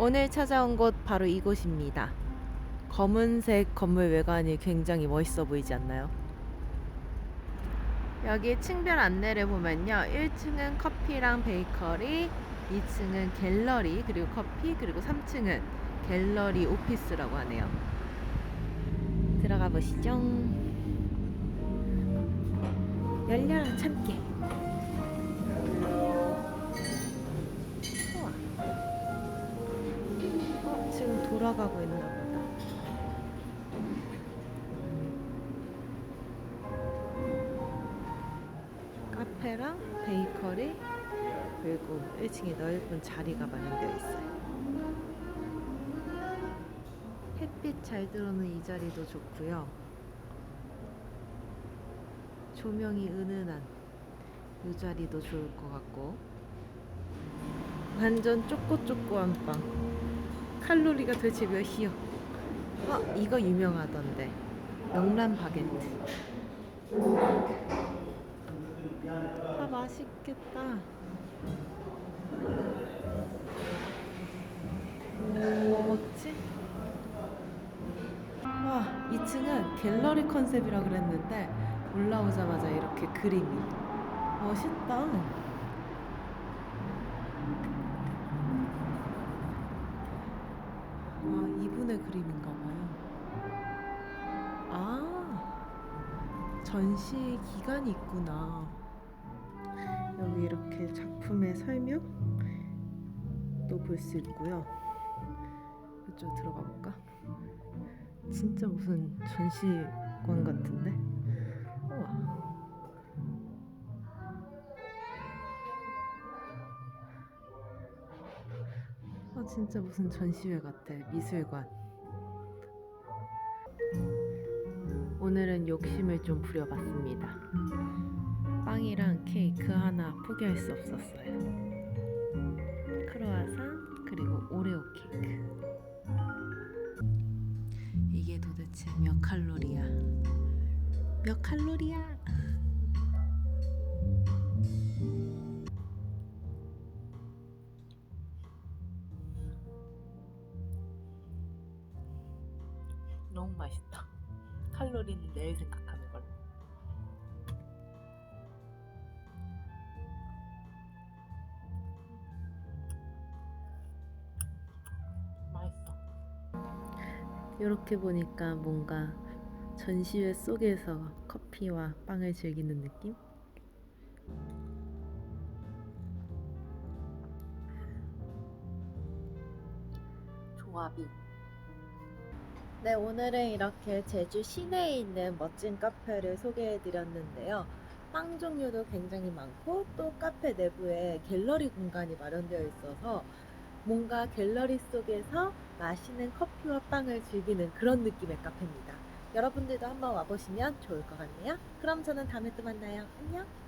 오늘 찾아온 곳 바로 이곳입니다. 검은색 건물 외관이 굉장히 멋있어 보이지 않나요? 여기 층별 안내를 보면요. 1층은 커피랑 베이커리, 2층은 갤러리, 그리고 커피, 그리고 3층은 갤러리 오피스라고 하네요. 들어가 보시죠. 열려라 참깨. 돌아가고 있나 보다. 카페랑 베이커리 그리고 1층에 넓은 자리가 마련되어 있어요. 햇빛 잘 들어오는 이 자리도 좋고요. 조명이 은은한 이 자리도 좋을 것 같고 완전 쪼꼬쪼꼬한 빵 칼로리가 도대체 몇이요? 어 이거 유명하던데. 명란 바게트. 아 맛있겠다. 뭐 먹지? 와 2층은 갤러리 컨셉이라 그랬는데 올라오자마자 이렇게 그림이. 멋있다 와 이분의 그림인가 봐요 아 전시 기간이 있구나 여기 이렇게 작품의 설명도 볼 수 있고요 이쪽 들어가 볼까? 진짜 무슨 전시관 같은데? 진짜 무슨 전시회 같아 미술관. 오늘은 욕심을 좀 부려봤습니다. 빵이랑 케이크 하나 포기할 수 없었어요. 크로아상 그리고 오레오 케이크. 이게 도대체 몇 칼로리야? 몇 칼로리야 너무 맛있다. 칼로리는 내일 생각하는 걸로. 맛있어. 이렇게 보니까 뭔가 전시회 속에서 커피와 빵을 즐기는 느낌? 조합이 네, 오늘은 이렇게 제주 시내에 있는 멋진 카페를 소개해 드렸는데요. 빵 종류도 굉장히 많고 또 카페 내부에 갤러리 공간이 마련되어 있어서 뭔가 갤러리 속에서 맛있는 커피와 빵을 즐기는 그런 느낌의 카페입니다. 여러분들도 한번 와보시면 좋을 것 같네요. 그럼 저는 다음에 또 만나요. 안녕!